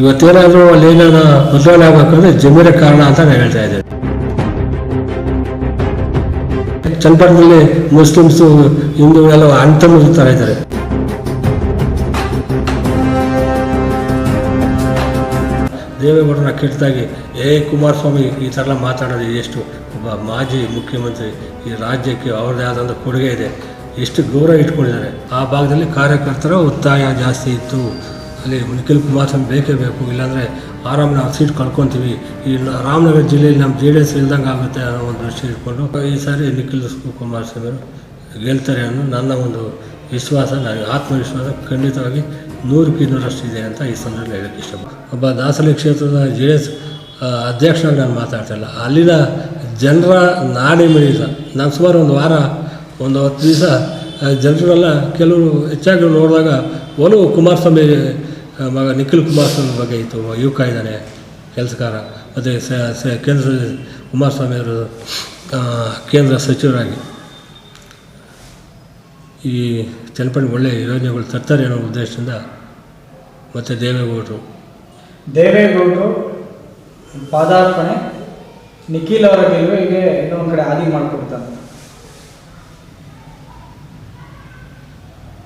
ಇವತ್ತೇನಾದರೂ ಅಲ್ಲಿ ಏನಾದ್ರು ಬದಲಾವಣೆ ಆಗಬೇಕಂದ್ರೆ ಜಮೀರೇ ಕಾರಣ ಅಂತ ನಾನು ಹೇಳ್ತಾ ಇದ್ದೇನೆ. ಚನ್ನಪಟ್ಟಣದಲ್ಲಿ ಮುಸ್ಲಿಮ್ಸು ಹಿಂದೂಗಳೆಲ್ಲ ಅಣ್ತಮ್ಮರು ಥರ ಇದ್ದಾರೆ. ದೇವೇಗೌಡರನ್ನ ಕೆಟ್ಟದಾಗಿ, ಏ ಕುಮಾರಸ್ವಾಮಿ, ಈ ಥರ ಎಲ್ಲ ಮಾತಾಡೋದು ಎಷ್ಟು ಒಬ್ಬ ಮಾಜಿ ಮುಖ್ಯಮಂತ್ರಿ ಈ ರಾಜ್ಯಕ್ಕೆ ಅವ್ರದ್ದೇ ಆದಂಥ ಕೊಡುಗೆ ಇದೆ. ಎಷ್ಟು ಗೌರವ ಇಟ್ಕೊಂಡಿದ್ದಾರೆ. ಆ ಭಾಗದಲ್ಲಿ ಕಾರ್ಯಕರ್ತರ ಒತ್ತಾಯ ಜಾಸ್ತಿ ಇತ್ತು. ಅಲ್ಲಿ ನಿಖಿಲ್ ಕುಮಾರಸ್ವಾಮಿ ಬೇಕೇ ಬೇಕು, ಇಲ್ಲಾಂದರೆ ಆರಾಮ್ ನಾವು ಸೀಟ್ ಕಳ್ಕೊತೀವಿ. ಈ ರಾಮನಗರ ಜಿಲ್ಲೆಯಲ್ಲಿ ನಮ್ಮ ಜೆ ಡಿ ಎಸ್ ಇಲ್ದಂಗೆ ಆಗುತ್ತೆ ಅನ್ನೋ ಒಂದು ದೃಷ್ಟಿ ಇಟ್ಕೊಂಡು ಈ ಸಾರಿ ನಿಖಿಲ್ ಕುಮಾರಸ್ವಾಮಿ ಅವರು ಗೆಲ್ತಾರೆ ಅನ್ನೋ ನನ್ನ ಒಂದು ವಿಶ್ವಾಸ ನನಗೆ ಆತ್ಮವಿಶ್ವಾಸ ಖಂಡಿತವಾಗಿ ನೂರಕ್ಕೆ ಇನ್ನೂರಷ್ಟು ಇದೆ ಅಂತ ಈ ಸಂದರ್ಭದಲ್ಲಿ ಹೇಳೋಕ್ಕೆ ಇಷ್ಟಪಡ್ತೀನಿ. ಒಬ್ಬ ದಾಸಲಿ ಕ್ಷೇತ್ರದ ಜೆ ಡಿ ಎಸ್ ಅಧ್ಯಕ್ಷನಾಗಿ ನಾನು ಮಾತಾಡ್ತಾ ಇಲ್ಲ. ಅಲ್ಲಿನ ಜನರ ನಾಡಿ ಮಿಡಿತ ನಾನು ಸುಮಾರು ಒಂದು ವಾರ, ಒಂದು ಹತ್ತು ದಿವಸ ಜನರೆಲ್ಲ ಕೆಲವರು ಹೆಚ್ಚಾಗಿ ನೋಡಿದಾಗ ಒಲವು ಕುಮಾರಸ್ವಾಮಿ ಮಗ ನಿಖಿಲ್ ಕುಮಾರಸ್ವಾಮಿ ಬಗ್ಗೆ ಇತ್ತು. ಯುವಕ ಇದ್ದಾನೆ ಕೆಲಸಗಾರ. ಮತ್ತು ಕೇಂದ್ರ ಸ ಕುಮಾರಸ್ವಾಮಿ ಅವರು ಕೇಂದ್ರ ಸಚಿವರಾಗಿ. ಈ ಚನ್ನಪಣ್ಣ ಒಳ್ಳೆಯ ಯೋಜನೆಗಳು ತರ್ತಾರೆ ಅನ್ನೋ ಉದ್ದೇಶದಿಂದ ಮತ್ತು ದೇವೇಗೌಡರು. ದೇವೇಗೌಡರು ಪಾದಾರ್ಪಣೆ ನಿಖಿಲ್ ಅವರ ಗೆಲುವಿಗೆ ಇನ್ನೊಂದು ಕಡೆ ಹಾದಿ ಮಾಡಿಕೊಡ್ತಾರೆ.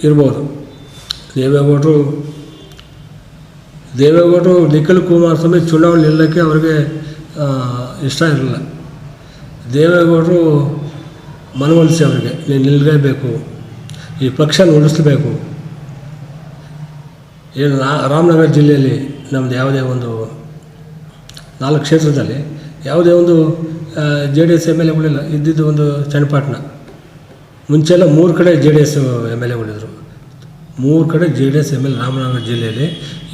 ಇರ್ಬೋದು. ದೇವೇಗೌಡರು ದೇವೇಗೌಡರು ನಿಖಿಲ್ ಕುಮಾರಸ್ವಾಮಿ ಚುನಾವಣೆ ನಿಲ್ಲಕ್ಕೆ ಅವರಿಗೆ ಇಷ್ಟ ಇರಲಿಲ್ಲ ದೇವೇಗೌಡರು ಮನವೊಲಿಸಿ ಅವರಿಗೆ, ನೀನು ನಿಲ್ಲಲೇಬೇಕು ಈ ಪಕ್ಷ ಉಳಿಸ್ಬೇಕು ಏನು ರಾಮನಗರ ಜಿಲ್ಲೆಯಲ್ಲಿ ನಮ್ಮದು ಯಾವುದೇ ಒಂದು ನಾಲ್ಕು ಕ್ಷೇತ್ರದಲ್ಲಿ ಯಾವುದೇ ಒಂದು J D S M L ಎಗಳಿಲ್ಲ, ಇದ್ದಿದ್ದು ಒಂದು ಚನ್ನಪಟ್ಟಣ. ಮುಂಚೆಲ್ಲ ಮೂರು ಕಡೆ J D S M L ಎಗಳಿದ್ರು. ಮೂರು ಕಡೆ J D S, M L, Ramanagara ಜಿಲ್ಲೆಯಲ್ಲಿ.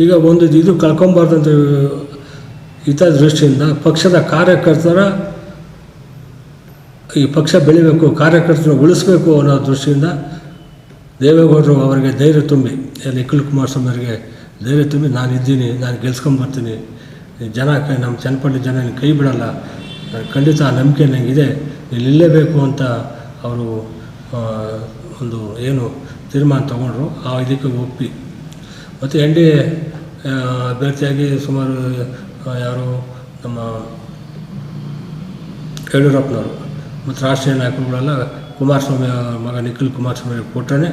ಈಗ ಒಂದು ಇದು ಕಳ್ಕೊಬಾರ್ದಂತ ಹಿತ ದೃಷ್ಟಿಯಿಂದ ಪಕ್ಷದ ಕಾರ್ಯಕರ್ತರ ಈ ಪಕ್ಷ ಬೆಳಿಬೇಕು ಕಾರ್ಯಕರ್ತರ ಉಳಿಸ್ಬೇಕು ಅನ್ನೋ ದೃಷ್ಟಿಯಿಂದ ದೇವೇಗೌಡರು ಅವರಿಗೆ ಧೈರ್ಯ ತುಂಬಿ ನಿಖಿಲ್ ಕುಮಾರಸ್ವಾಮಿ ಅವರಿಗೆ ಧೈರ್ಯ ತುಂಬಿ, ನಾನು ಇದ್ದೀನಿ, ನಾನು ಗೆಲ್ಸ್ಕೊಂಬರ್ತೀನಿ ಜನ ನಮ್ಮ ಚನ್ನಪಟ್ಟಣ ಜನ ಕೈ ಬಿಡಲ್ಲ. ಖಂಡಿತ ಆ ನಂಬಿಕೆ ನನಗಿದೆ ನೀನು ಇಲ್ಲೇಬೇಕು ಅಂತ ಅವರು ಒಂದು ಏನು ತೀರ್ಮಾನ ತಗೊಂಡ್ರು. ಆ ಇದಕ್ಕೆ ಒಪ್ಪಿ. ಮತ್ತು ಎನ್ ಡಿ ಎ ಅಭ್ಯರ್ಥಿಯಾಗಿ ಸುಮಾರು ಯಾರು ನಮ್ಮ ಯಡಿಯೂರಪ್ಪನವರು, ಮತ್ತು ರಾಷ್ಟ್ರೀಯ ನಾಯಕರುಗಳೆಲ್ಲ ಕುಮಾರಸ್ವಾಮಿ ಮಗ ನಿಖಿಲ್ ಕುಮಾರಸ್ವಾಮಿ ಕೊಟ್ಟರೆ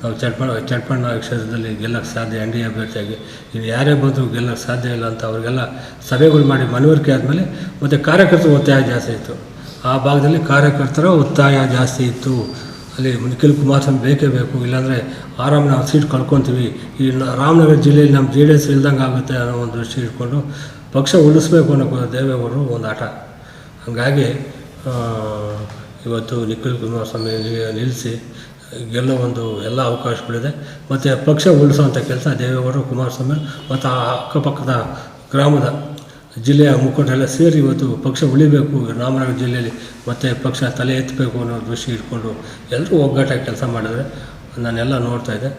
ನಾವು ಚಟ್ಪಣ ಚಟ್ಪಣ್ಣ ಕ್ಷೇತ್ರದಲ್ಲಿ ಗೆಲ್ಲಕ್ಕೆ ಸಾಧ್ಯ, ಎನ್ ಡಿ ಎ ಅಭ್ಯರ್ಥಿಯಾಗಿ. ಇನ್ನು ಯಾರೇ ಬಂದರೂ ಗೆಲ್ಲಕ್ಕೆ ಸಾಧ್ಯ ಇಲ್ಲ ಅಂತ ಅವರಿಗೆಲ್ಲ ಸಭೆಗಳು ಮಾಡಿ ಮನವರಿಕೆ ಆದಮೇಲೆ ಮತ್ತು ಕಾರ್ಯಕರ್ತರ ಒತ್ತಾಯ ಜಾಸ್ತಿ ಇತ್ತು. ಆ ಭಾಗದಲ್ಲಿ ಕಾರ್ಯಕರ್ತರ ಒತ್ತಾಯ ಜಾಸ್ತಿ ಇತ್ತು. ಅಲ್ಲಿ ನಿಖಿಲ್ ಕುಮಾರಸ್ವಾಮಿ ಬೇಕೇ ಬೇಕು, ಇಲ್ಲಾಂದರೆ ಆರಾಮ್ ನಾವು ಸೀಟ್ ಕಳ್ಕೊತೀವಿ. ಈ ರಾಮನಗರ ಜಿಲ್ಲೆಯಲ್ಲಿ ನಮ್ಮ ಜೆ ಡಿ ಎಸ್ ಇಲ್ದಂಗೆ ಆಗುತ್ತೆ ಅನ್ನೋ ಒಂದು ದೃಷ್ಟಿ ಇಟ್ಕೊಂಡು ಪಕ್ಷ ಉಳಿಸ್ಬೇಕು ಅನ್ನೋ ದೇವೇಗೌಡರು ಒಂದು ಆಟ. ಹಾಗಾಗಿ ಇವತ್ತು ನಿಖಿಲ್ ಕುಮಾರಸ್ವಾಮಿ ನಿಲ್ಲಿಸಿ ಗೆಲ್ಲೋ ಒಂದು ಎಲ್ಲ ಅವಕಾಶಗಳಿದೆ. ಮತ್ತು ಪಕ್ಷ ಉಳಿಸೋವಂಥ ಕೆಲಸ ದೇವೇಗೌಡರು, ಕುಮಾರಸ್ವಾಮಿ ಮತ್ತು ಆ ಅಕ್ಕಪಕ್ಕದ ಗ್ರಾಮದ ಜಿಲ್ಲೆಯ ಮುಖಂಡರೆಲ್ಲ ಸೇರಿ ಇವತ್ತು ಪಕ್ಷ ಉಳಿಬೇಕು ರಾಮನಗರ ಜಿಲ್ಲೆಯಲ್ಲಿ ಮತ್ತು ಪಕ್ಷ ತಲೆ ಎತ್ತಬೇಕು ಅನ್ನೋ ದೃಷ್ಟಿ ಇಟ್ಕೊಂಡು ಎಲ್ಲರೂ ಒಗ್ಗಟ್ಟಾಗಿ ಕೆಲಸ ಮಾಡಿದ್ರೆ ನಾನೆಲ್ಲ ನೋಡ್ತಾ ಇದ್ದೆ.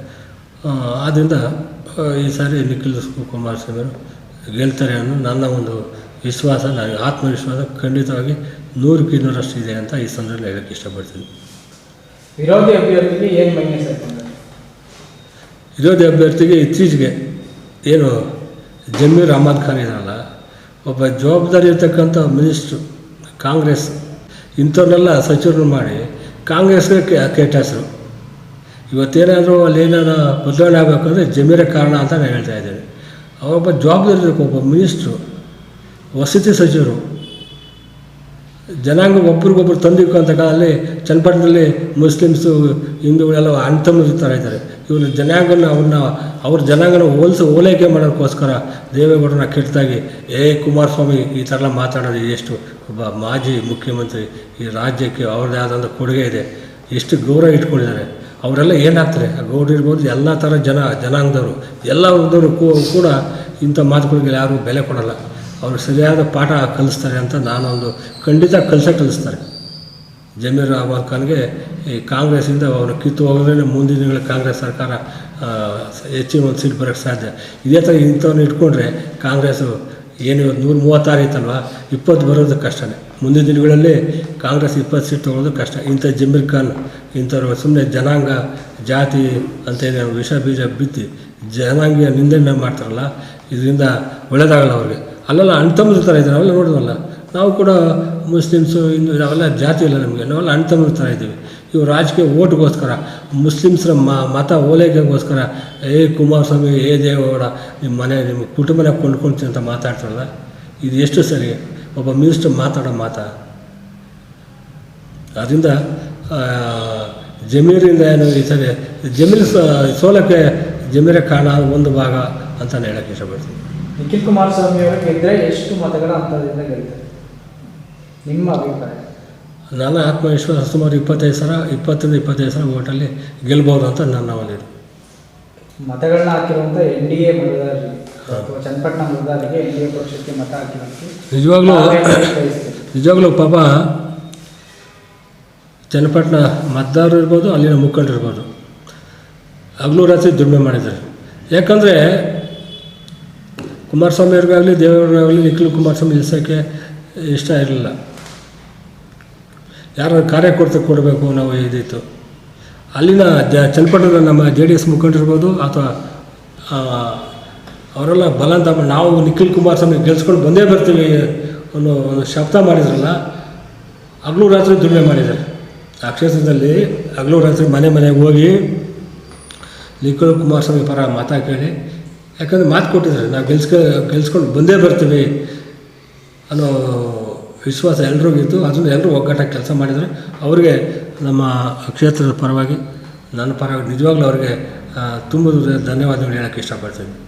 ಆದ್ದರಿಂದ ಈ ಸಾರಿ ನಿಖಿಲ್ ಕುಮಾರಸ್ವಾಮಿ ಅವರು ಗೆಲ್ತಾರೆ ಅನ್ನೋ ನನ್ನ ಒಂದು ವಿಶ್ವಾಸ ನನಗೆ ಆತ್ಮವಿಶ್ವಾಸ ಖಂಡಿತವಾಗಿ ನೂರಕ್ಕೆ ಇನ್ನೂರಷ್ಟು ಇದೆ ಅಂತ ಈ ಸಂದರ್ಭದಲ್ಲಿ ಹೇಳಕ್ಕೆ ಇಷ್ಟಪಡ್ತೀನಿ. ವಿರೋಧಿ ಅಭ್ಯರ್ಥಿಗೆ ಏನು ವಿರೋಧಿ ಅಭ್ಯರ್ಥಿಗೆ ಇತ್ತೀಚೆಗೆ ಏನು ಜಮೀರ್ ಅಹಮದ್ ಖಾನ್ ಇದಾರಲ್ಲ ಒಬ್ಬ ಜವಾಬ್ದಾರಿ ಇರ್ತಕ್ಕಂಥ ಮಿನಿಸ್ಟ್ರು, ಕಾಂಗ್ರೆಸ್, ಇಂಥವ್ರನ್ನೆಲ್ಲ ಸಚಿವರು ಮಾಡಿ ಕಾಂಗ್ರೆಸ್ಗೆ ಕೆಟ್ಟ ಹೆಸರು. ಇವತ್ತೇನಾದರೂ ಅಲ್ಲಿ ಏನಾದ್ರು ಬದಲಾವಣೆ ಆಗಬೇಕಂದ್ರೆ ಜಮೀರ ಕಾರಣ ಅಂತ ನಾನು ಹೇಳ್ತಾ ಇದ್ದೇನೆ. ಅವರೊಬ್ಬ ಜವಾಬ್ದಾರಿ ಒಬ್ಬ ಮಿನಿಸ್ಟ್ರು, ವಸತಿ ಸಚಿವರು ಜನಾಂಗ ಒಬ್ರಿಗೊಬ್ರು ತಂದಿಕ್ಕಂಥ ಕಾಲದಲ್ಲಿ ಚನ್ನಪಟ್ಟಣದಲ್ಲಿ ಮುಸ್ಲಿಮ್ಸು ಹಿಂದೂಗಳೆಲ್ಲ ಅಣ್ತಮ್ಮರು ಥರ ಇದ್ದಾರೆ. ಇವರು ಜನಾಂಗನ ಅವ್ರನ್ನ ಅವ್ರ ಜನಾಂಗನ ಹೋಲಿಸಿ ಓಲೈಕೆ ಮಾಡೋಕ್ಕೋಸ್ಕರ ದೇವೇಗೌಡರನ್ನ ಕೆಟ್ಟದಾಗಿ, ಏ ಕುಮಾರಸ್ವಾಮಿ, ಈ ಥರ ಎಲ್ಲ ಮಾತಾಡೋದು ಎಷ್ಟು? ಒಬ್ಬ ಮಾಜಿ ಮುಖ್ಯಮಂತ್ರಿ ಈ ರಾಜ್ಯಕ್ಕೆ ಅವ್ರದ್ದೇ ಆದಂಥ ಕೊಡುಗೆ ಇದೆ. ಎಷ್ಟು ಗೌರವ ಇಟ್ಕೊಂಡಿದ್ದಾರೆ. ಅವರೆಲ್ಲ ಏನಾಗ್ತಾರೆ? ಆ ಗೌಡ್ರು ಇರ್ಬೋದು, ಎಲ್ಲ ಥರ ಜನ ಜನಾಂಗದವರು, ಎಲ್ಲ ವರ್ಗದವರು ಕೂ- ಕೂಡ ಇಂಥ ಮಾತುಗಳಿಗೆ ಯಾರೂ ಬೆಲೆ ಕೊಡಲ್ಲ. ಅವರು ಸರಿಯಾದ ಪಾಠ ಕಲಿಸ್ತಾರೆ ಅಂತ ನಾನೊಂದು ಖಂಡಿತ ಕಲಿಸೇ ಕಲಿಸ್ತಾರೆ. ಜಮೀರ್ ಅಹಮದ್ ಖಾನ್ಗೆ ಈ ಕಾಂಗ್ರೆಸ್ಸಿಂದ ಅವರು ಕಿತ್ತು ಹೋಗೋದ್ರೆ ಮುಂದಿನ ದಿನಗಳ ಕಾಂಗ್ರೆಸ್ ಸರ್ಕಾರ ಹೆಚ್ಚಿನ ಒಂದು ಸೀಟ್ ಬರೋಕ್ಕೆ ಸಾಧ್ಯ. ಇದೇ ಥರ ಇಂಥವ್ರನ್ನ ಇಟ್ಕೊಂಡ್ರೆ ಕಾಂಗ್ರೆಸ್ಸು ಏನು ಇವತ್ತು ನೂರು ಮೂವತ್ತಾರು ಐತಲ್ವ? ಇಪ್ಪತ್ತು ಬರೋದು ಕಷ್ಟನೇ. ಮುಂದಿನ ದಿನಗಳಲ್ಲಿ ಕಾಂಗ್ರೆಸ್ ಇಪ್ಪತ್ತು ಸೀಟ್ ತೊಗೊಳೋದು ಕಷ್ಟ. ಇಂಥ ಜಮೀರ್ ಖಾನ್, ಇಂಥವ್ರು ಸುಮ್ಮನೆ ಜನಾಂಗ, ಜಾತಿ ಅಂತೇಳಿ ವಿಷ ಬೀಜ ಬಿತ್ತಿ ಜನಾಂಗೀಯ ನಿಂದನೆ ಮಾಡ್ತಾರಲ್ಲ, ಇದರಿಂದ ಒಳ್ಳೇದಾಗಲ್ಲ ಅವ್ರಿಗೆ. ಅಲ್ಲೆಲ್ಲ ಅಣ್ತಮ್ಮರ ಥರ ಇದ್ದಾರೆ ನಾವೆಲ್ಲ ನೋಡಿದ್ವಲ್ಲ ನಾವು ಕೂಡ ಮುಸ್ಲಿಮ್ಸು, ಇನ್ನು ನಾವೆಲ್ಲ ಜಾತಿ ಇಲ್ಲ ನಮಗೆ. ನಾವೆಲ್ಲ ಅಣ್ತಮ್ಮರ ಥರ ಇದ್ದೀವಿ. ಇವು ರಾಜಕೀಯ ಓಟ್ಗೋಸ್ಕರ, ಮುಸ್ಲಿಮ್ಸ್ರ ಮತ ಓಲೈಕೆಗೋಸ್ಕರ, ಏ ಕುಮಾರಸ್ವಾಮಿ, ಏ ದೇವೇಗೌಡ ನಿಮ್ಮ ಮನೆ ನಿಮ್ಮ ಕುಟುಂಬನ ಕೊಂಡ್ಕೊಳ್ತೀನಿ ಅಂತ ಮಾತಾಡ್ತಾರಲ್ಲ, ಇದು ಎಷ್ಟು ಸರಿ? ಒಬ್ಬ ಮಿನಿಸ್ಟರ್ ಮಾತಾಡೋ ಮಾತಾ. ಅದರಿಂದ ಜಮೀರಿಂದ ಏನು ಈ ಸರಿ ಜಮೀನು ಸೋಲಕ್ಕೆ ಜಮೀರೇ ಕಾರಣ ಒಂದು ಭಾಗ ಅಂತ ಹೇಳಕ್ಕೆ ಇಷ್ಟಪಡ್ತೀನಿ. ನಿಖಿಲ್ ಕುಮಾರಸ್ವಾಮಿ ಅವರು ಗೆದ್ರೆ ಎಷ್ಟು ಮತಗಳ ಅಂತರದಿಂದ ಗೆಲ್ತಾರೆ? ನಿಮ್ಮ ಅಭಿಪ್ರಾಯ. ನನ್ನ ಆತ್ಮವಿಶ್ವಾಸ ಸುಮಾರು ಇಪ್ಪತ್ತೈದು ಸಾವಿರ ಇಪ್ಪತ್ತರಿಂದ ಇಪ್ಪತ್ತೈದು ಸಾವಿರ ಓಟಲ್ಲಿ ಗೆಲ್ಬೋದು ಅಂತ ನನ್ನ ಒಂದು ಮತಗಳನ್ನ ಹಾಕಿರುವಂಥ ಎನ್ ಡಿ ಎ ಮತದಾರರಿಗೆ ಚನ್ನಪಟ್ಟಣ ಮತದಾರರಿಗೆ ಎನ್ ಡಿ ಎ ಪಕ್ಷಕ್ಕೆ ಮತ ಹಾಕಿರೋಕ್ಕೆ ನಿಜವಾಗ್ಲೂ ನಿಜವಾಗ್ಲೂ ಪಾಪ ಚನ್ನಪಟ್ಟಣ ಮತದಾರರು ಇರ್ಬೋದು ಅಲ್ಲಿನ ಮುಖಂಡರು ಇರ್ಬೋದು. ಹಗಲು ರಾತ್ರಿ ದುಡಿಮೆ ಮಾಡಿದ್ದಾರೆ. ಯಾಕಂದರೆ ಕುಮಾರಸ್ವಾಮಿ ಅವ್ರಿಗಾಗಲಿ ದೇವೇಗೌಡರಾಗಲಿ ನಿಖಿಲ್ ಕುಮಾರಸ್ವಾಮಿ ನಿಲ್ಸೋಕ್ಕೆ ಇಷ್ಟ ಇರಲಿಲ್ಲ. ಯಾರು ಕಾರ್ಯಕರ್ತರು ಕೊಡಬೇಕು ನಾವು ಇದಿತ್ತು. ಅಲ್ಲಿನ ಜ ಚನ್ನಪಟ್ಟಣದ ನಮ್ಮ ಜೆ ಡಿ ಎಸ್ ಮುಖಂಡರಿರ್ಬೋದು ಅಥವಾ ಅವರೆಲ್ಲ ಬಲ ಅಂತ ನಾವು ನಿಖಿಲ್ ಕುಮಾರಸ್ವಾಮಿ ಗೆಲ್ಸ್ಕೊಂಡು ಬಂದೇ ಬರ್ತೀವಿ ಅನ್ನೋ ಒಂದು ಶಬ್ದ ಮಾಡಿದ್ರಲ್ಲ, ಹಗಲು ರಾತ್ರಿ ದುಡಿಮೆ ಮಾಡಿದ್ದಾರೆ. ಆ ಕ್ಷೇತ್ರದಲ್ಲಿ ಹಗಲು ರಾತ್ರಿ ಮನೆ ಮನೆಗೆ ಹೋಗಿ ನಿಖಿಲ್ ಕುಮಾರಸ್ವಾಮಿ ಪರ ಕೇಳಿ ಯಾಕಂದರೆ ಮಾತು ಕೊಟ್ಟಿದ್ದಾರೆ. ನಾವು ಗೆಲ್ಸ್ಕ, ಗೆಲ್ಸ್ಕೊಂಡು ಬಂದೇ ಬರ್ತೀವಿ ಅನ್ನೋ ವಿಶ್ವಾಸ ಎಲ್ಲರಿಗೂ ಇತ್ತು. ಅದನ್ನು ಎಲ್ಲರೂ ಒಗ್ಗಟ್ಟಾಗಿ ಕೆಲಸ ಮಾಡಿದರೆ ಅವರಿಗೆ ನಮ್ಮ ಕ್ಷೇತ್ರದ ಪರವಾಗಿ, ನನ್ನ ಪರವಾಗಿ ನಿಜವಾಗ್ಲೂ ಅವ್ರಿಗೆ ತುಂಬ ಧನ್ಯವಾದಗಳು ಹೇಳೋಕ್ಕೆ ಇಷ್ಟಪಡ್ತೀನಿ.